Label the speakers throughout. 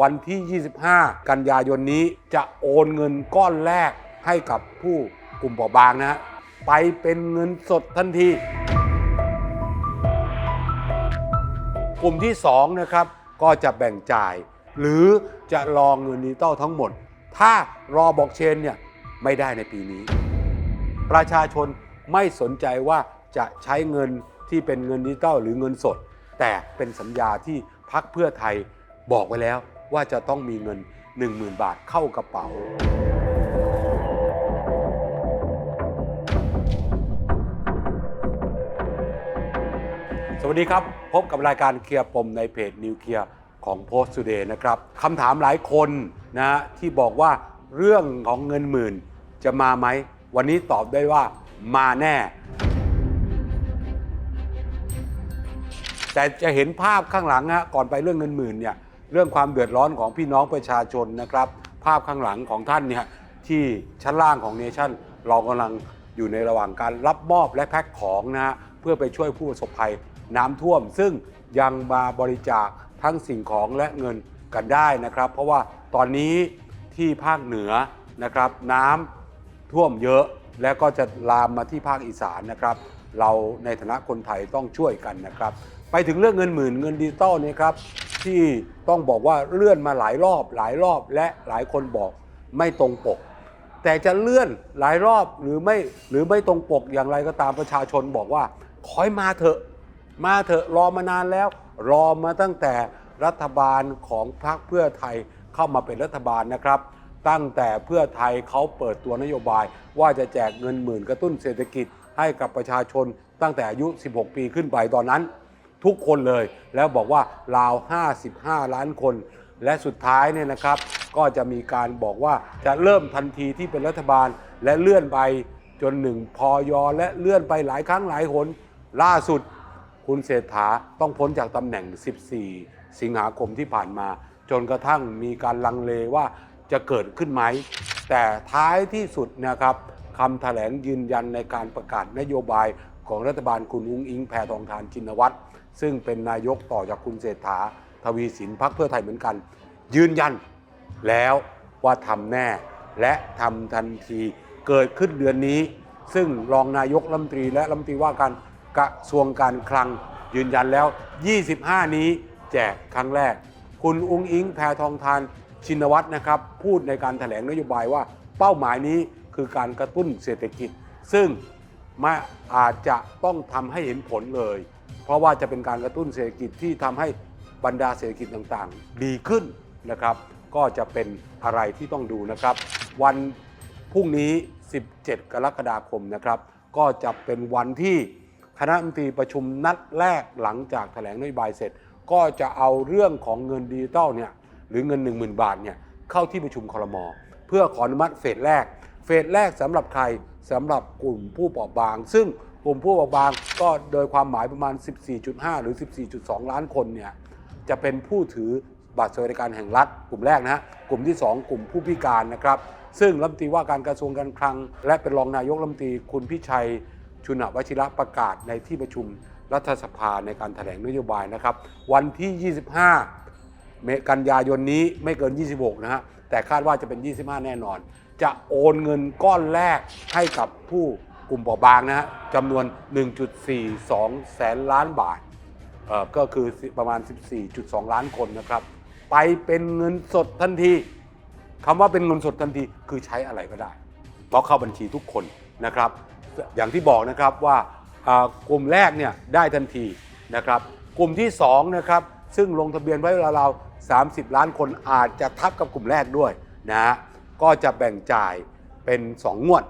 Speaker 1: วันที่ 25 กันยายนนี้จะโอนเงินก้อนแรกให้กับผู้กลุ่มเปราะบางนะฮะไปเป็นเงินสดทันที กลุ่มที่2นะครับก็จะแบ่งจ่าย หรือจะรอเงินดิจิตอลทั้งหมด ถ้ารอบล็อกเชนเนี่ยไม่ได้ในปีนี้ ประชาชนไม่สนใจว่าจะใช้เงินที่เป็นเงินดิจิตอลหรือเงินสด แต่เป็นสัญญาที่พักเพื่อไทยบอกไว้แล้ว ว่าจะต้องมีเงิน 10,000 บาทเข้ากระเป๋า สวัสดีครับ พบกับรายการเคลียร์ปมในเพจนิวเคลียร์ของ Post Today นะครับคำถามหลายคนนะที่บอกว่าเรื่องของเงินหมื่นจะมาไหม วันนี้ตอบได้ว่ามาแน่ แต่จะเห็นภาพข้างหลังฮะก่อนไปเรื่องเงินหมื่นเนี่ย เรื่องความเดือดร้อนของพี่น้องประชาชนนะครับ ภาพข้างหลังของท่านเนี่ยที่ชั้นล่างของเนชั่นเรากำลังอยู่ในระหว่างการรับมอบและแพ็คของนะฮะเพื่อไปช่วยผู้ประสบภัยน้ำท่วม ซึ่งยังมาบริจาคทั้งสิ่งของและเงินกันได้นะครับ เพราะว่าตอนนี้ที่ภาคเหนือนะครับน้ำท่วมเยอะแล้วก็จะลามมาที่ภาคอีสานนะครับ เราในฐานะคนไทยต้องช่วยกันนะครับ ไปถึงเรื่องเงินหมื่นเงินดิจิตอลนี่ครับ ที่ต้องบอกว่าเลื่อนมาหลายรอบหลายรอบและหลายคนบอกไม่ตรงปก แต่จะเลื่อนหลายรอบหรือไม่หรือไม่ตรงปกอย่างไรก็ตามประชาชนบอกว่าขอให้มาเถอะมาเถอะรอมานานแล้ว รอมาตั้งแต่รัฐบาลของพรรคเพื่อไทยเข้ามาเป็นรัฐบาลนะครับ ตั้งแต่เพื่อไทยเขาเปิดตัวนโยบาย ว่าจะแจกเงินหมื่นกระตุ้นเศรษฐกิจให้กับประชาชนตั้งแต่อายุ 16 ปีขึ้นไปตอนนั้น ทุกคนเลย แล้วบอกว่าราว 55 ล้านคน และสุดท้ายเนี่ยนะครับ ก็จะมีการบอกว่าจะเริ่มทันทีที่เป็นรัฐบาลและเลื่อนไปจนหนึ่งพอยอและเลื่อนไปหลายครั้งหลายหนล่าสุดคุณเศรษฐาต้องพ้นจากตำแหน่ง 14 สิงหาคมที่ผ่านมา จนกระทั่งมีการลังเลว่าจะเกิดขึ้นไหม แต่ท้ายที่สุดนะครับคำแถลงยืนยันในการประกาศนโยบาย ของรัฐบาลคุณอุ้งอิงแพทองทานชินวัตรซึ่งเป็นนายกต่อจากคุณเศรษฐาทวีสินพักเพื่อไทยเหมือนกัน ยืนยันแล้วว่าทำแน่ และทำทันทีเกิดขึ้นเดือนนี้ ซึ่งรองนายกรัฐมนตรีและรัฐมนตรีว่าการกระทรวงการคลัง ยืนยันแล้ว 25 นี้แจกครั้งแรก คุณอุ้งอิงแพทองทานชินวัตรนะครับ พูดในการถแถลงนโยบายว่าเป้าหมายนี้คือการกระตุ้นเศรษฐกิจ ซึ่ง ไม่อาจจะต้องทำให้เห็นผลเลย เพราะว่าจะเป็นการกระตุ้นเศรษฐกิจที่ทำให้บรรดาเศรษฐกิจต่างๆ ดีขึ้นนะครับ ก็จะเป็นอะไรที่ต้องดูนะครับ วันพรุ่งนี้ 17 กรกฎาคมนะครับ ก็จะเป็นวันที่คณะรัฐมนตรีประชุมนัดแรกหลังจากแถลงนโยบายเสร็จ ก็จะเอาเรื่องของเงินดิจิตอลเนี่ยหรือเงิน 10,000 บาทเนี่ยเข้าที่ประชุมครม เพื่อขออนุมัติเฟสแรก เฟสแรกสำหรับใคร สำหรับกลุ่มผู้เปราะบาง ซึ่งกลุ่มผู้เปราะบางก็โดยความหมายประมาณ 14.5 หรือ 14.2 ล้านคนเนี่ยจะเป็นผู้ถือบัตรสวัสดิการแห่งรัฐ กลุ่มแรกนะฮะกลุ่มที่ 2 กลุ่มผู้พิการนะครับ ซึ่งรัฐมนตรีว่าการกระทรวงการคลัง และเป็นรองนายกรัฐมนตรีคุณพิชัย ชุนวชิระประกาศในที่ประชุมรัฐสภาในการแถลงนโยบายนะครับ วันที่ 25 เมกันยายนนี้ไม่เกิน 26 นะฮะแต่คาดว่าจะเป็น 25 แน่นอน จะโอนเงินก้อนแรกให้กับผู้กลุ่มเปราะบางนะฮะจำนวน 1.42 แสนล้านบาทเอ่อก็คือประมาณ 14.2 ล้านคนนะครับ ไปเป็นเงินสดทันทีคำว่าเป็นเงินสดทันทีคือใช้อะไรก็ได้ เพราะเข้าบัญชีทุกคนนะครับ อย่างที่บอกนะครับว่ากลุ่มแรกเนี่ยได้ทันทีนะครับ กลุ่มที่2นะครับซึ่งลงทะเบียนไว้ราวๆ30 ล้านคนอาจจะทับกับกลุ่มแรกด้วยนะฮะ ก็จะแบ่งจ่ายเป็น 2 งวด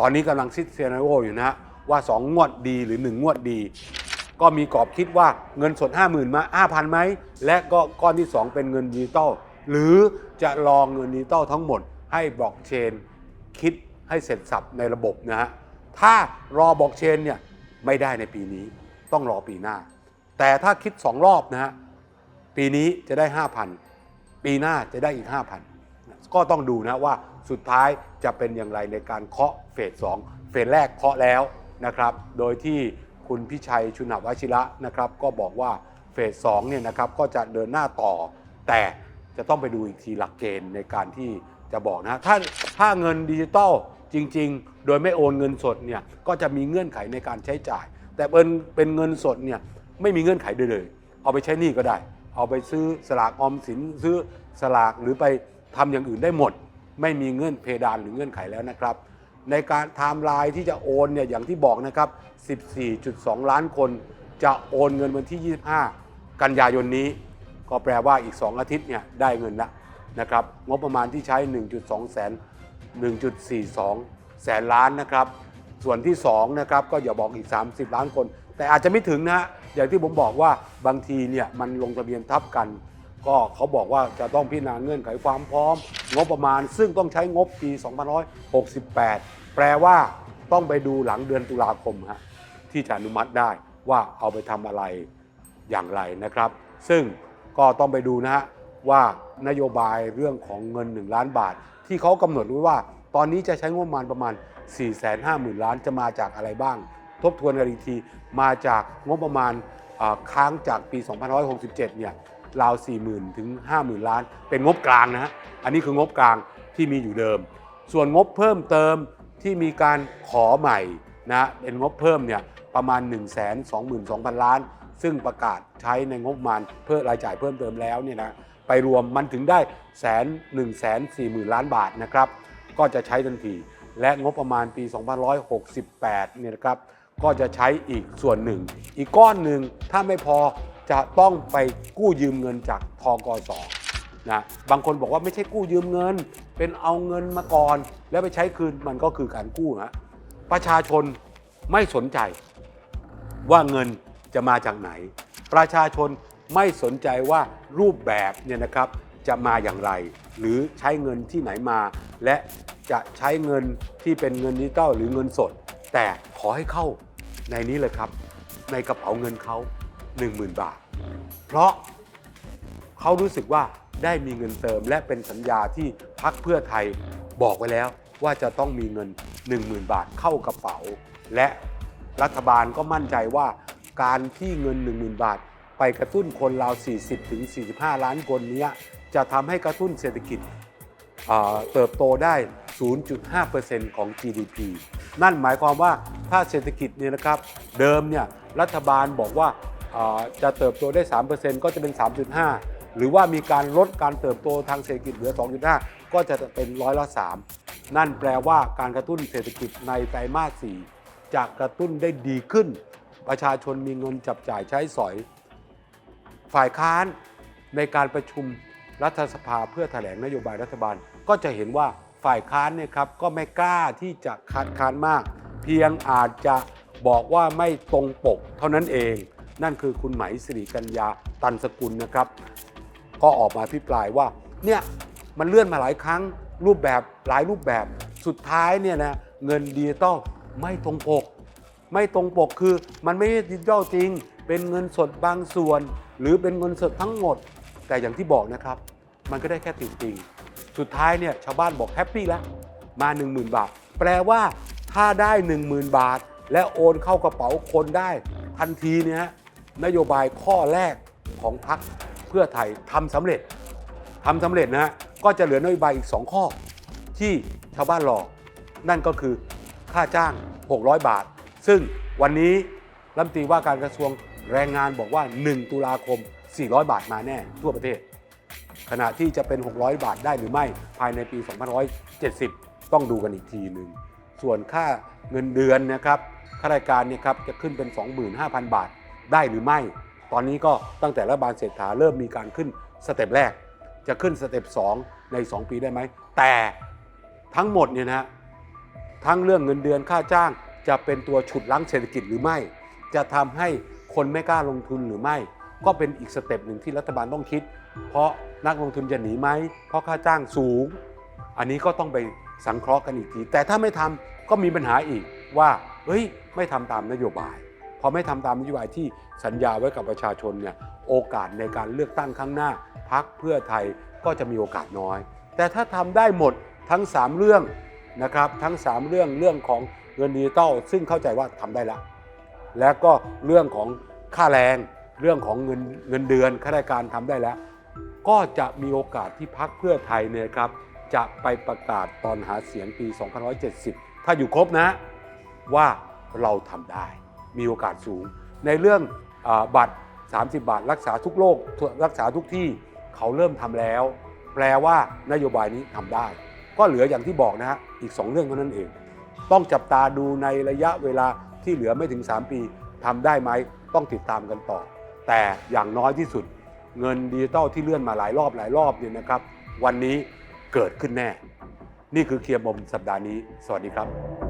Speaker 1: ตอนนี้กำลังซิดเซนโออยู่นะฮะว่า 2 งวดดีหรือ 1 งวดดี ก็มีกรอบคิดว่าเงินสด 50,000 มา 5,000ไหม และก็ก้อนที่ 2 เป็นเงินดิจิตอลหรือจะรองเงินดิจิตอลทั้งหมด ให้บล็อกเชน คิดให้เสร็จสับในระบบนะฮะถ้ารอบล็อกเชนเนี่ยไม่ได้ในปีนี้ต้องรอปีหน้า แต่ถ้าคิด 2 รอบนะฮะปีนี้จะได้ 5,000 ปีหน้าจะได้อีก 5,000 ก็ต้องดูนะว่าสุดท้ายจะเป็นอย่างไรในการเคาะเฟสสองเฟสแรกเคาะแล้วนะครับ โดยที่คุณพิชัยชุนหวชิระนะครับ ก็บอกว่าเฟสสองเนี่ยนะครับก็จะเดินหน้าต่อ แต่จะต้องไปดูอีกทีหลักเกณฑ์ในการที่จะบอกนะถ้าถ้าเงินดิจิตอลจริง ๆ โดยไม่โอนเงินสดเนี่ยก็จะมีเงื่อนไขในการใช้จ่าย แต่เป็นเป็นเงินสดเนี่ยไม่มีเงื่อนไขใดเลย เอาไปใช้หนี้ก็ได้ เอาไปซื้อสลากออมสินซื้อสลากหรือไป ทำอย่างอื่นได้หมด ไม่มีเงื่อนเพดานหรือเงื่อนไขแล้วนะครับ ในการไทม์ไลน์ที่จะโอนเนี่ยอย่างที่บอกนะครับ 14.2 ล้านคน จะโอนเงินวันที่ 25 กันยายนนี้ ก็แปลว่าอีก 2 อาทิตย์เนี่ยได้เงินละนะครับงบประมาณที่ใช้ 1.2 แสน 1.42 แสนล้านนะครับ ส่วนที่2นะครับก็อย่าบอกอีก 30 ล้านคน แต่อาจจะไม่ถึงนะฮะอย่างที่ผมบอกว่าบางทีเนี่ยมันลงทะเบียนทับกัน ก็เขาบอกว่าจะต้องพิจารณาเงื่อนไขความพร้อม งบประมาณ ซึ่งต้องใช้งบปี 2568 แปลว่าต้องไปดูหลังเดือนตุลาคมฮะที่จะอนุมัติได้ว่าเอาไปทำอะไรอย่างไรนะครับ ซึ่งก็ต้องไปดูนะฮะว่านโยบายเรื่องของเงิน 1 ล้านบาท ที่เขากำหนดไว้ว่า ตอนนี้จะใช้งบประมาณประมาณ 450,000 ล้านจะมาจากอะไรบ้าง ทบทวนกันอีกที มาจากงบประมาณค้างจากปี 2567 เนี่ย ราว40,000 ถึง 50,000 ล้าน เป็นงบกลางนะฮะอันนี้คืองบกลางที่มีอยู่เดิม ส่วนงบเพิ่มเติมที่มีการขอใหม่นะเป็นงบเพิ่มเนี่ยประมาณ 1 2 2 0 0 0 ล้าน ซึ่งประกาศใช้ในงบประมาณเพื่อรายจ่ายเพิ่มเติมแล้วเนี่ยนะไปรวมมันถึงได้แสนหนึ่งแสนสี่หมื่นล้านบาทนะครับ ก็จะใช้ทันทีและงบประมาณปี 2568 เนี่ยนะครับ ก็จะใช้อีกส่วนหนึ่ง อีกก้อนหนึ่งถ้าไม่พอ จะต้องไปกู้ยืมเงินจากทกสนะบางคนบอกว่าไม่ใช่กู้ยืมเงิน เป็นเอาเงินมาก่อน แล้วไปใช้คืนมันก็คือการกู้นะประชาชนไม่สนใจ ว่าเงินจะมาจากไหน ประชาชนไม่สนใจว่ารูปแบบเนี่ยนะครับจะมาอย่างไร หรือใช้เงินที่ไหนมา และจะใช้เงินที่เป็นเงินดิจิตอลหรือเงินสด แต่ขอให้เข้าในนี้เลยครับ ในกระเป๋าเงินเขา 10,000 บาท เพราะเขารู้สึกว่าได้มีเงินเติม และเป็นสัญญาที่พักเพื่อไทยบอกไว้แล้วว่าจะต้องมีเงิน 10,000 บาทเข้ากระเป๋า และรัฐบาลก็มั่นใจว่าการที่เงิน 10,000 บาท ไปกระตุ้นคนราว 40ถึง45 ล้านคนเนี้ยจะทำให้กระตุ้นเศรษฐกิจเติบโตได้ 0.5%ของ GDP นั่นหมายความว่าถ้าเศรษฐกิจเนี่ยนะครับ เดิมเนี่ยรัฐบาลบอกว่า จะเติบโตได้ 3%ก็จะเป็น 3.5 หรือว่ามีการลดการเติบโตทางเศรษฐกิจเหลือ 2.5 ก็จะเป็นร้อยละ 3 นั่นแปลว่าการกระตุ้นเศรษฐกิจในไตรมาส 4 จะกระตุ้นได้ดีขึ้น ประชาชนมีเงินจับจ่ายใช้สอย ฝ่ายค้านในการประชุมรัฐสภาเพื่อแถลงนโยบายรัฐบาล ก็จะเห็นว่าฝ่ายค้านเนี่ยครับก็ไม่กล้าที่จะคัดค้านมาก เพียงอาจจะบอกว่าไม่ตรงปกเท่านั้นเอง นั่นคือคุณไหมสิริกัญญาตันสกุลนะครับ ก็ออกมาพิปรายว่าเนี่ยมันเลื่อนมาหลายครั้งรูปแบบหลายรูปแบบสุดท้ายเนี่ยนะเงินดิจิตอลไม่ตรงปก ไม่ตรงปกคือมันไม่ใช่ดิจิทัลจริง เป็นเงินสดบางส่วน หรือเป็นเงินสดทั้งหมด แต่อย่างที่บอกนะครับ มันก็ได้แค่ติดติงสุดท้ายเนี่ยชาวบ้านบอกแฮปปี้แล้วมา 10,000 บาท แปลว่าถ้าได้ 10,000 บาท และโอนเข้ากระเป๋าคนได้ทันทีเนี่ยฮะ นโยบายข้อแรกของพรรคเพื่อไทยทำสำเร็จทำสำเร็จนะฮะก็จะเหลือนโยบายอีก 2 ข้อ ที่ชาวบ้านรอนั่นก็คือค่าจ้าง 600 บาท ซึ่งวันนี้รัฐมนตรีว่าการกระทรวงแรงงานบอกว่า 1 ตุลาคม 400 บาทมาแน่ทั่วประเทศ ขณะที่จะเป็น 600 บาทได้หรือไม่ภายในปี 2570 ต้องดูกันอีกทีหนึ่ง ส่วนค่าเงินเดือนนะครับข้าราชการเนี่ยครับจะขึ้นเป็น 25,000 บาท ได้หรือไม่ ตอนนี้ก็ตั้งแต่รัฐบาลเศรษฐาเริ่มมีการขึ้นสเต็ปแรก จะขึ้นสเต็ป2ใน 2 ปีได้ไหม แต่ทั้งหมดเนี่ยนะทั้งเรื่องเงินเดือนค่าจ้าง จะเป็นตัวฉุดลั้งเศรษฐกิจหรือไม่ จะทำให้คนไม่กล้าลงทุนหรือไม่ ก็เป็นอีกสเต็ปหนึ่งที่รัฐบาลต้องคิด เพราะนักลงทุนจะหนีไหม เพราะค่าจ้างสูง อันนี้ก็ต้องไปสังเคราะห์กันอีกที แต่ถ้าไม่ทำก็มีปัญหาอีกว่า เฮ้ย ไม่ทำตามนโยบาย อไม่ทำตามนโยบายที่สัญญาไว้กับประชาชนเนี่ยโอกาสในการเลือกตั้งครั้งหน้าพักเพื่อไทยก็จะมีโอกาสน้อย แต่ถ้าทำได้หมดทั้ง 3 เรื่องนะครับทั้ง 3 เรื่องเรื่องของเงินดิจิตอลซึ่งเข้าใจว่าทำได้แล้วแล้วก็เรื่องของค่าแรงเรื่องของเงินเงินเดือนข้าราชการทำได้แล้ว ก็จะมีโอกาสที่พักเพื่อไทยเนี่ยครับจะไปประกาศตอนหาเสียงปี 2570 ถ้าอยู่ครบนะว่าเราทำได้ มีโอกาสสูง ในเรื่องอบัตร 30 บาท รักษาทุกโรครักษาทุกที่เขาเริ่มทำแล้ว แปลว่านโยบายนี้ทำได้ ก็เหลืออย่างที่บอกนะฮะอีก 2 เรื่องเท่านั้นเอง ต้องจับตาดูในระยะเวลาที่เหลือไม่ถึง 3 ปีทำได้ไหมต้องติดตามกันต่อ แต่อย่างน้อยที่สุด เงินดิจิตอลที่เลื่อนมาหลายรอบหลายรอบเนี่ยนะครับ วันนี้เกิดขึ้นแน่ นี่คือเคลียร์บมสัปดาห์นี้ สวัสดีครับ